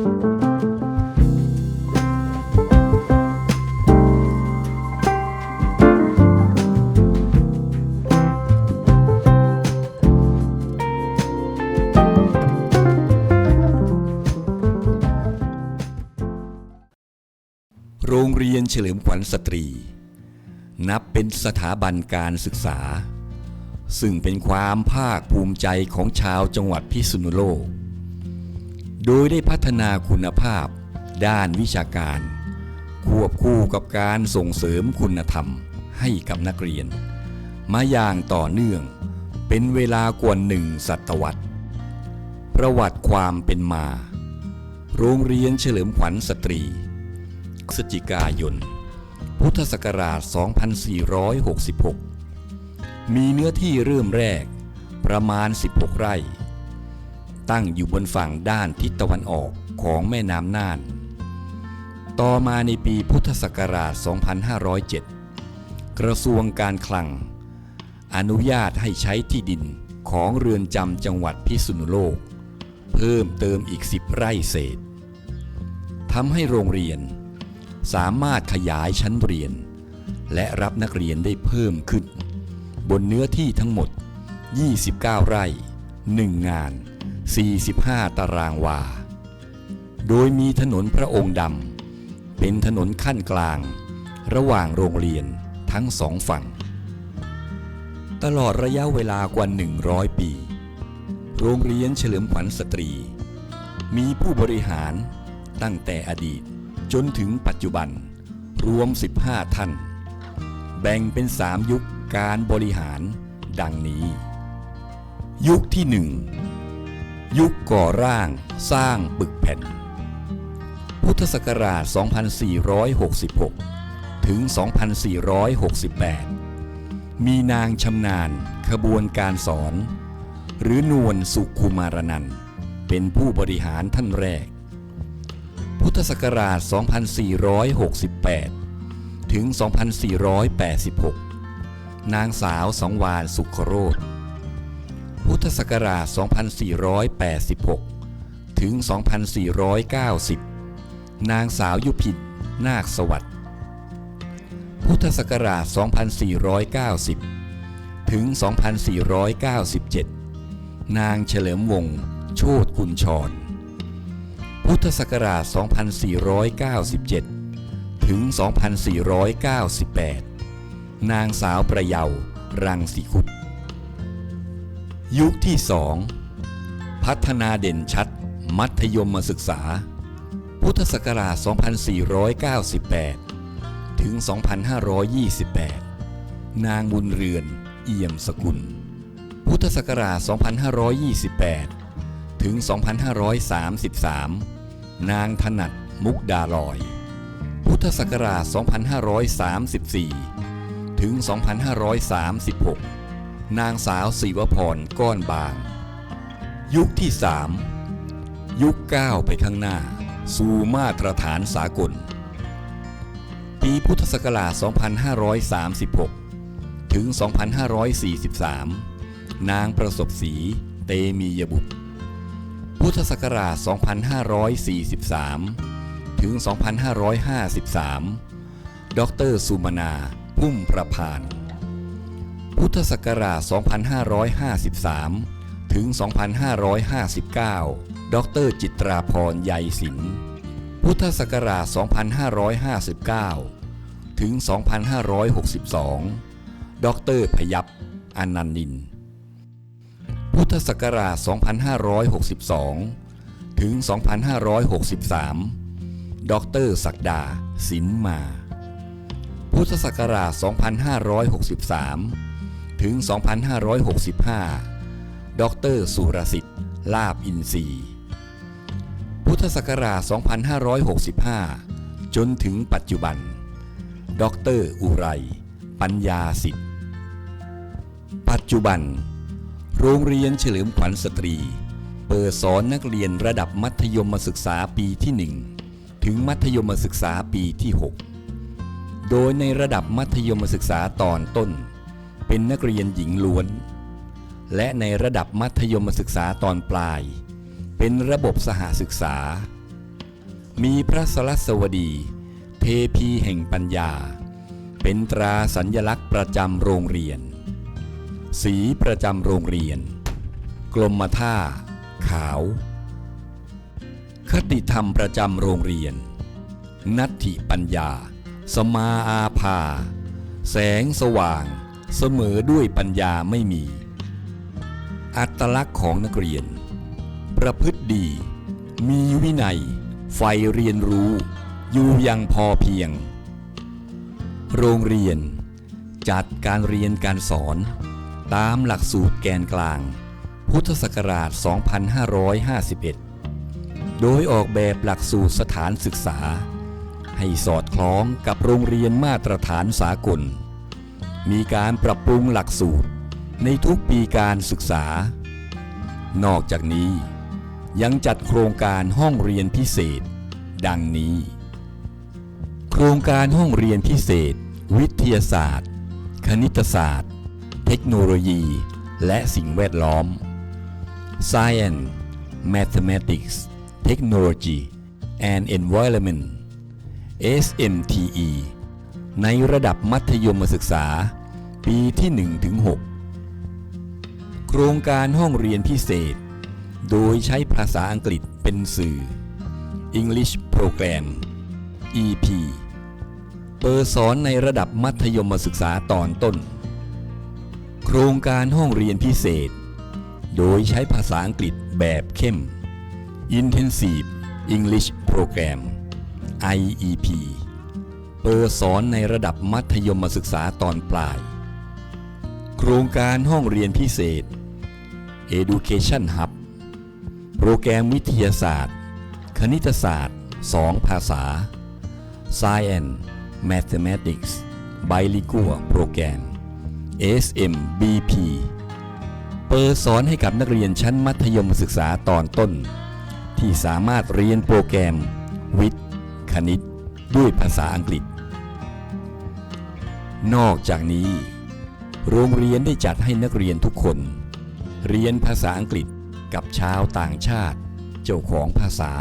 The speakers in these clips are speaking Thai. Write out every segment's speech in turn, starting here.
โรงเรียนเฉลิมขวัญสตรี นับเป็นสถาบันการศึกษา ซึ่งเป็นความภาคภูมิใจของชาวจังหวัดพิษณุโลก โดยได้พัฒนาคุณภาพด้านวิชาการ ควบคู่กับการส่งเสริมคุณธรรมให้กับนักเรียน มาอย่างต่อเนื่องเป็นเวลากว่าหนึ่งศตวรรษ ประวัติความเป็นมา โรงเรียนเฉลิมขวัญสตรีพฤศจิกายน พุทธศักราช 2466 มีเนื้อที่เริ่มแรกประมาณ 16 ไร่ ตั้งอยู่บนฝั่งด้านทิศตะวันออกของแม่น้ำน่าน ต่อมาในปีพุทธศักราช 2507 กระทรวงการคลัง อนุญาตให้ใช้ที่ดินของเรือนจำจังหวัดพิษณุโลก เพิ่มเติมอีก 10 ไร่เศษทำให้โรงเรียน สามารถขยายชั้นเรียน และรับนักเรียนได้เพิ่มขึ้น บนเนื้อที่ทั้งหมด 29 ไร่ 1 งาน 45 ตารางวา โดยมีถนนพระองค์ดำ เป็นถนนขั้นกลาง ระหว่างโรงเรียนทั้งสองฝั่ง ตลอดระยะเวลากว่า 100 ปี โรงเรียนเฉลิมขวัญสตรี มีผู้บริหารตั้งแต่อดีตจนถึงปัจจุบันรวม 15 ท่าน แบ่งเป็น 3 ยุคการบริหารดังนี้ ยุคที่ 1 ยุคก่อร่างสร้างปึกแผ่น พุทธศักราช 2466 ถึง 2468 มีนางชำนาญขบวนการสอน หรือนวลสุขุมารนันเป็นผู้บริหารท่านแรก พุทธศักราช 2468 ถึง 2486 นางสาวสองวานสุขโรธพุท ธศักราช 2486 ถึง 2490 นางสาวยุพินนาคสวัสดิ์ พุทธศักราช 2490 ถึง 2497 นางเฉลิมวงศ์โชตกุลชร พุทธศักราช 2497 ถึง 2498 นางสาวประเยารังสีคุด ยุคที่สองพัฒนาเด่นชัด มัธยมศึกษา พุทธศักราช 2498 ถึง 2528 นางบุญเรือน เอี่ยมสกุล พุทธศักราช 2528 ถึง 2533 นางถนัดมุกดาลอย พุทธศักราช 2534 ถึง 2536 นางสาวศิวพรก้อนบาง ยุคที่3ยุคก้าวไปข้างหน้า สู่มาตรฐานสากล ปีพุทธศักราช 2536 ถึง 2543 นางประสบศรีเตมียบุตร พุทธศักราช 2543 ถึง 2553 ดรสุมนา พุ่มประพาน พุทธศักราช 2553 ถึง 2559 ดรจิตราพรใยศิลป์พุทธศักราช 2559 ถึง 2562 ดรพยับอนันนิน พุทธศักราช 2562 ถึง 2563 ดรศักดาสินมา พุทธศักราช 2563 ถึง 2565 ดร สุรสิทธิ์ ลาบอินทรีพุทธศักราช 2565 จนถึงปัจจุบัน ดร อุไร ปัญญาสิทธิ์ ปัจจุบัน โรงเรียนเฉลิมขวัญสตรี เปิดสอนนักเรียนระดับมัธยมศึกษาปีที่ 1 ถึงมัธยมศึกษาปีที่ 6 โดยในระดับมัธยมศึกษาตอนต้น เป็นนักเรียนหญิงล้วน และในระดับมัธยมศึกษาตอนปลาย เป็นระบบสหศึกษา มีพระสรัสวดี เทพีแห่งปัญญา เป็นตราสัญญลักษณ์ประจำโรงเรียน สีประจำโรงเรียน กลมท่า ขาว คติธรรมประจำโรงเรียน นัตถิปัญญา สมาอาภา แสงสว่าง เสมอด้วยปัญญาไม่มี อัตลักษณ์ของนักเรียน ประพฤติดี มีวินัย ไฟเรียนรู้ อยู่อยังพอเพียง โรงเรียน จัดการเรียนการสอน ตามหลักสูตรแกนกลาง พุทธศักราช 2551 โดยออกแบบหลักสูตรสถานศึกษา ให้สอดคล้องกับโรงเรียนมาตรฐานสากล มีการปรับปรุงหลักสูตรในทุกปีการศึกษา นอกจากนี้ยังจัดโครงการห้องเรียนพิเศษ ดังนี้ โครงการห้องเรียนพิเศษ วิทยาศาสตร์ คณิตศาสตร์ เทคโนโลยี และสิ่งแวดล้อม Science Mathematics Technology and Environment SMTE ในระดับมัธยมศึกษา ปีที่1ถึง6โครงการห้องเรียนพิเศษ โดยใช้ภาษาอังกฤษเป็นสื่อ English Program EP เปิดสอนในระดับมัธยมศึกษาตอนต้น โครงการห้องเรียนพิเศษ โดยใช้ภาษาอังกฤษแบบเข้ม Intensive English Program IEP เปิดสอนในระดับมัธยมศึกษาตอนปลาย โครงการห้องเรียนพิเศษ Education Hub โปรแกรมวิทยาศาสตร์ คณิตศาสตร์ 2 ภาษา Science Mathematics Bilingual Program SMBP เปิดสอนให้กับนักเรียนชั้นมัธยมศึกษาตอนต้น ที่สามารถเรียนโปรแกรม วิทย์ คณิต ด้วยภาษาอังกฤษ นอกจากนี้ โรงเรียนได้จัดให้นักเรียนทุกคน เรียนภาษาอังกฤษกับชาวต่างชาติ เจ้าของภาษา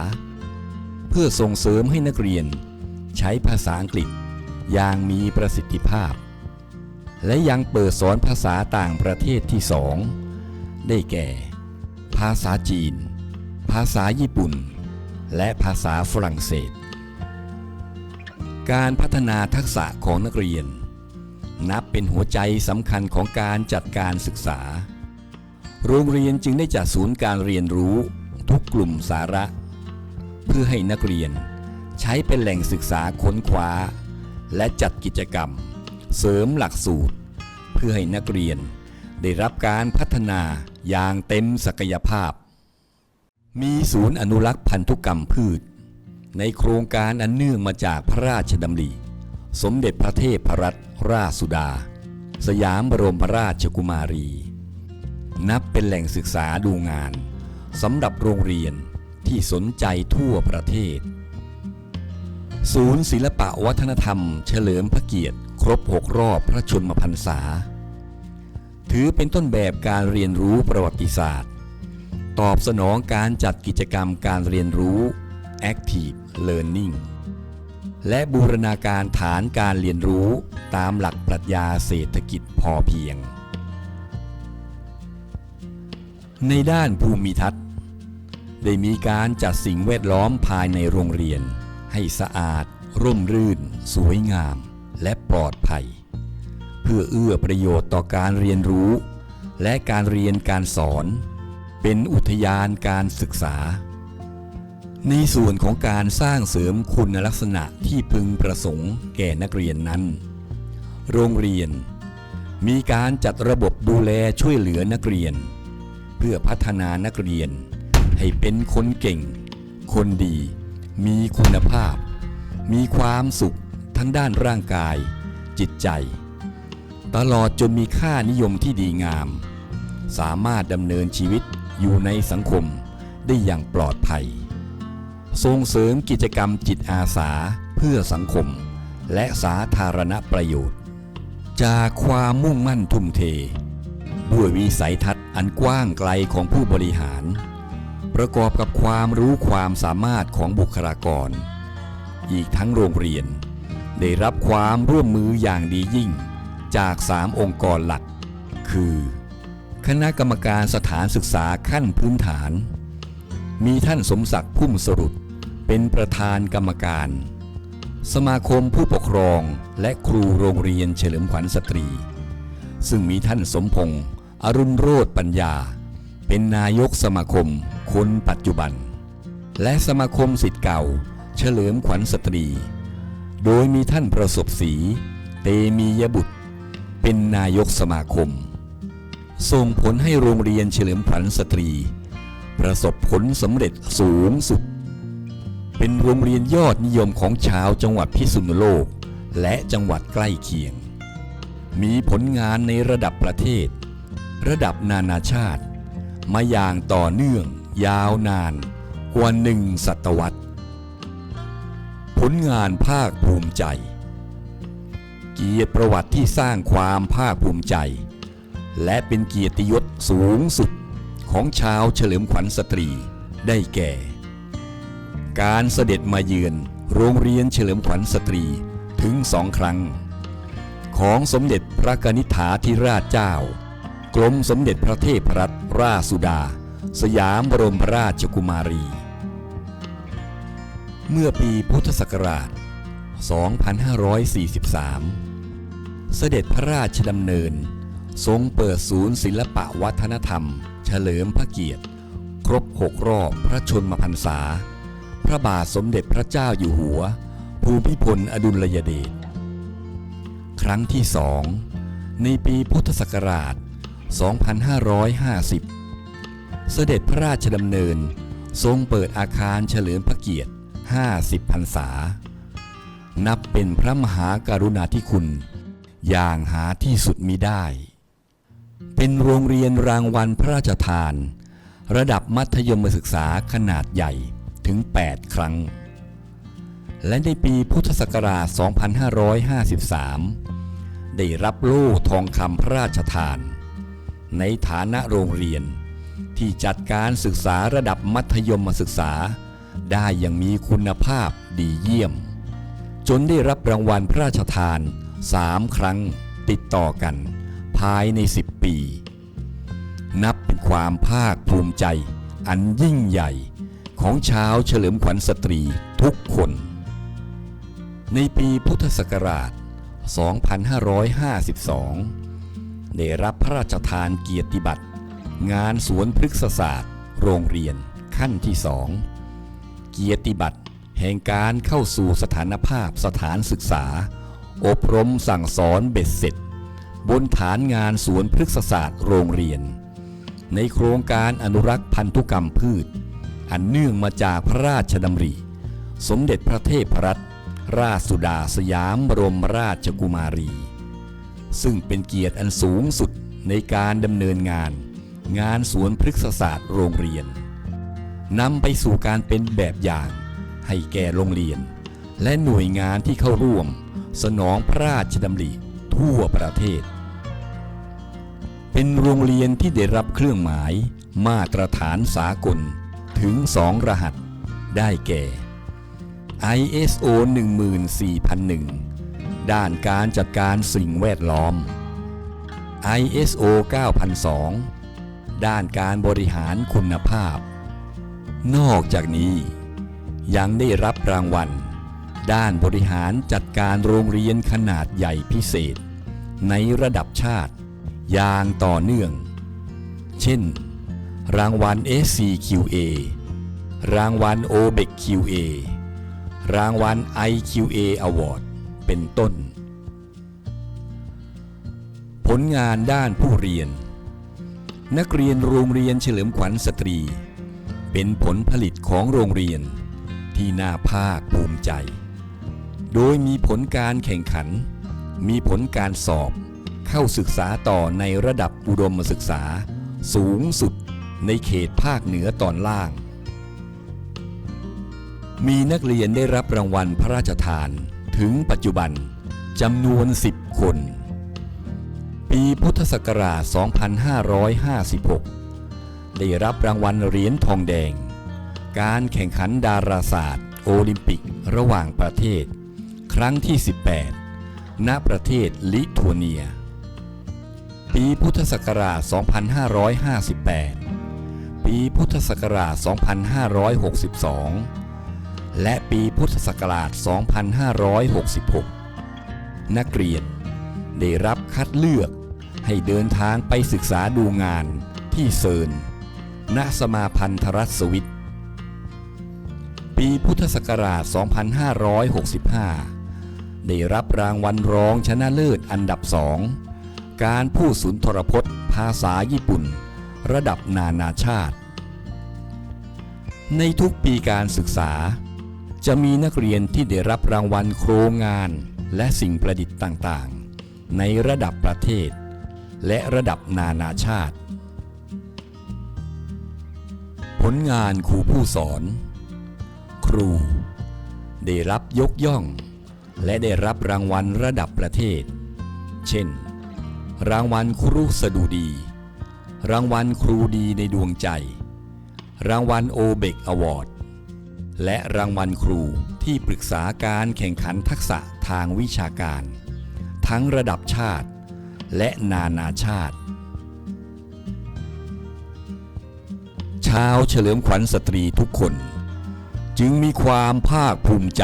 เพื่อส่งเสริมให้นักเรียน ใช้ภาษาอังกฤษอย่างมีประสิทธิภาพ และยังเปิดสอนภาษาต่างประเทศที่สองได้แก่ ภาษาจีน ภาษาญี่ปุ่น และภาษาฝรั่งเศส การพัฒนาทักษะของนักเรียน นับเป็นหัวใจสำคัญของการจัดการศึกษา โรงเรียนจึงได้จัดศูนย์การเรียนรู้ทุกกลุ่มสาระ เพื่อให้นักเรียนใช้เป็นแหล่งศึกษาค้นคว้า และจัดกิจกรรม เสริมหลักสูตร เพื่อให้นักเรียนได้รับการพัฒนาอย่างเต็มศักยภาพ มีศูนย์อนุรักษ์พันธุกรรมพืช ในโครงการอันเนื่องมาจากพระราชดำริ สมเด็จพระเทพรัตนราชสุดา สยามบรมราชกุมารี นับเป็นแหล่งศึกษาดูงานสำหรับโรงเรียนที่สนใจทั่วประเทศ ศูนย์ศิลปะวัฒนธรรม เฉลิมพระเกียรติ ครบ6รอบพระชนมพรรษา ถือเป็นต้นแบบการเรียนรู้ประวัติศาสตร์ ตอบสนองการจัดกิจกรรมการเรียนรู้ Active Learning และบูรณาการฐานการเรียนรู้ตามหลักปรัชญาเศรษฐกิจพอเพียง ในด้านภูมิทัศน์ ได้มีการจัดสิ่งแวดล้อมภายในโรงเรียน ให้สะอาด ร่มรื่น สวยงาม และปลอดภัย เพื่อเอื้อประโยชน์ต่อการเรียนรู้ และการเรียนการสอน เป็นอุทยานการศึกษา ในส่วนของการสร้างเสริมคุณลักษณะที่พึงประสงค์แก่นักเรียนนั้น โรงเรียน มีการจัดระบบดูแลช่วยเหลือนักเรียน เพื่อพัฒนานักเรียน ให้เป็นคนเก่ง คนดี มีคุณภาพ มีความสุขทั้งด้านร่างกาย จิตใจ ตลอดจนมีค่านิยมที่ดีงาม สามารถดำเนินชีวิตอยู่ในสังคมได้อย่างปลอดภัย ส่งเสริมกิจกรรมจิตอาสาเพื่อสังคม และสาธารณประโยชน์ จากความมุ่งมั่นทุ่มเท ด้วยวิสัยทัศน์อันกว้างไกลของผู้บริหาร ประกอบกับความรู้ความสามารถของบุคลากร อีกทั้งโรงเรียน ได้รับความร่วมมืออย่างดียิ่ง จากสามองค์กรหลัก คือ คณะกรรมการสถานศึกษาขั้นพื้นฐานมีท่านสมศักดิ์พุ่มสรุป เป็นประธานกรรมการ สมาคมผู้ปกครองและครูโรงเรียนเฉลิมขวัญสตรี ซึ่งมีท่านสมพงษ์อรุณโรธปัญญา เป็นนายกสมาคมคนปัจจุบัน และสมาคมสิทธิ์เก่า เฉลิมขวัญสตรี โดยมีท่านประสบศรีเตมียบุตร เป็นนายกสมาคม ส่งผลให้โรงเรียนเฉลิมขวัญสตรี ประสบผลสำเร็จสูงสุด เป็นโรงเรียนยอดนิยมของชาวจังหวัดพิษณุโลก และจังหวัดใกล้เคียง มีผลงานในระดับประเทศ ระดับนานาชาติ มาอย่างต่อเนื่อง ยาวนาน กว่าหนึ่งศตวรรษ ผลงานภาคภูมิใจ เกียรติประวัติที่สร้างความภาคภูมิใจ และเป็นเกียรติยศสูงสุดของชาวเฉลิมขวัญสตรีได้แก่ การเสด็จมาเยือนโรงเรียนเฉลิมขวัญสตรีถึงสองครั้ง ของสมเด็จพระกนิษฐาธิราชเจ้า กรมสมเด็จพระเทพรัตนราชสุดา สยามบรมราชกุมารี เมื่อปีพุทธศักราช 2543 เสด็จพระราชดำเนิน ทรงเปิดศูนย์ศิลปะวัฒนธรรม เฉลิมพระเกียรติ ครบหกรอบพระชนมพรรษา พระบาทสมเด็จพระเจ้าอยู่หัว ภูมิพลอดุลยเดช ครั้งที่สองในปีพุทธศักราช 2550 เสด็จพระราชดำเนินทรงเปิดอาคารเฉลิมพระเกียรติ 50 พรรษา นับเป็นพระมหากรุณาธิคุณ อย่างหาที่สุดมิได้ เป็นโรงเรียนรางวัลพระราชทาน ระดับมัธยมศึกษาขนาดใหญ่ ถึง 8 ครั้ง และในปีพุทธศักราช 2553 ได้รับโล่ทองคำพระราชทาน ในฐานะโรงเรียนที่จัดการศึกษาระดับมัธยมศึกษา ได้อย่างมีคุณภาพดีเยี่ยม จนได้รับรางวัลพระราชทานสามครั้งติดต่อกัน ภายใน 10 ปี นับเป็นความภาคภูมิใจอันยิ่งใหญ่ ของชาวเฉลิมขวัญสตรีทุกคน ในปีพุทธศักราช 2552 ได้รับพระราชทานเกียรติบัตร งานสวนพฤกษศาสตร์ โรงเรียนขั้นที่สองเกียรติบัตรแห่งการเข้าสู่สถานภาพสถานศึกษา อบรมสั่งสอนเบ็ดเสร็จ บนฐานงานสวนพฤกษศาสตร์โรงเรียน ในโครงการอนุรักษ์พันธุกรรมพืช อันเนื่องมาจากพระราชดำริ สมเด็จพระเทพรัตนราชสุดาสยามบรมราชกุมารี ซึ่งเป็นเกียรติอันสูงสุดในการดำเนินงาน งานสวนพฤกษศาสตร์โรงเรียนนำไปสู่การเป็นแบบอย่าง ให้แก่โรงเรียน และหน่วยงานที่เข้าร่วม สนองพระราชดำริทั่วประเทศ เป็นโรงเรียนที่ได้รับเครื่องหมายมาตรฐานสากล ถึงสองรหัส ได้แก่ ISO 14001 ด้านการจัดการสิ่งแวดล้อม ISO 9002 ด้านการบริหารคุณภาพ นอกจากนี้ ยังได้รับรางวัล ด้านบริหารจัดการโรงเรียนขนาดใหญ่พิเศษ ในระดับชาติ อย่างต่อเนื่อง เช่น รางวัล SCQA รางวัล OBEC QA รางวัล IQA Award เป็นต้น ผลงานด้านผู้เรียน นักเรียนโรงเรียนเฉลิมขวัญสตรี เป็นผลผลิตของโรงเรียนที่น่าภาคภูมิใจ โดยมีผลการแข่งขัน มีผลการสอบ เข้าศึกษาต่อในระดับอุดมศึกษาสูงสุด ในเขตภาคเหนือตอนล่าง มีนักเรียนได้รับรางวัลพระราชทานถึงปัจจุบันจำนวน 10 คน ปีพุทธศักราช 2556 ได้รับรางวัลเหรียญทองแดง การแข่งขันดาราศาสตร์ โอลิมปิกระหว่างประเทศ ครั้งที่ 18 ณ ประเทศลิทัวเนีย ปีพุทธศักราช 2558 ปีพุทธศักราช 2562 และปีพุทธศักราช 2566 นักเรียนได้รับคัดเลือกให้เดินทางไปศึกษาดูงานที่เซิร์นณสมาพันธรัฐสวิตปีพุทธศักราช 2565 ได้รับรางวัลรองชนะเลิศอันดับสองการพูดสุนทรพจน์ ภาษาญี่ปุ่น ระดับนานาชาติ ในทุกปีการศึกษา จะมีนักเรียนที่ได้รับรางวัลโครงงาน และสิ่งประดิษฐ์ต่างๆ ในระดับประเทศ และระดับนานาชาติ ผลงานครูผู้สอน ครู ได้รับยกย่อง และได้รับรางวัลระดับประเทศ เช่น รางวัลครูสดุดี รางวัลครูดีในดวงใจ รางวัลโอเบกอวอร์ดและรางวัลครูที่ปรึกษาการแข่งขันทักษะทางวิชาการ ทั้งระดับชาติ และนานาชาติ ชาวเฉลิมขวัญสตรีทุกคน จึงมีความภาคภูมิใจ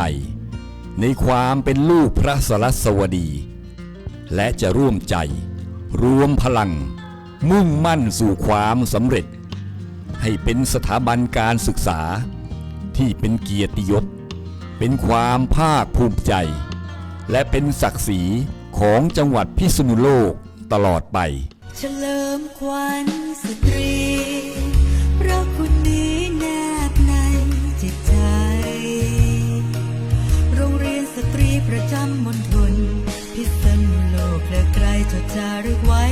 ในความเป็นลูกพระสรัสวดี และจะร่วมใจ รวมพลัง มุ่งมั่นสู่ความสำเร็จ ให้เป็นสถาบันการศึกษา ที่เป็นเกียรติยศ เป็นความภาคภูมิใจ และเป็นศักดิ์ศรีของจังหวัดพิษณุโลกตลอดไป เฉลิมควันสตรีพระคุณนี้แนบในจิตใจ โรงเรียนสตรีประจำมณฑลพิษณุโลกและไกลจดจารึกไว้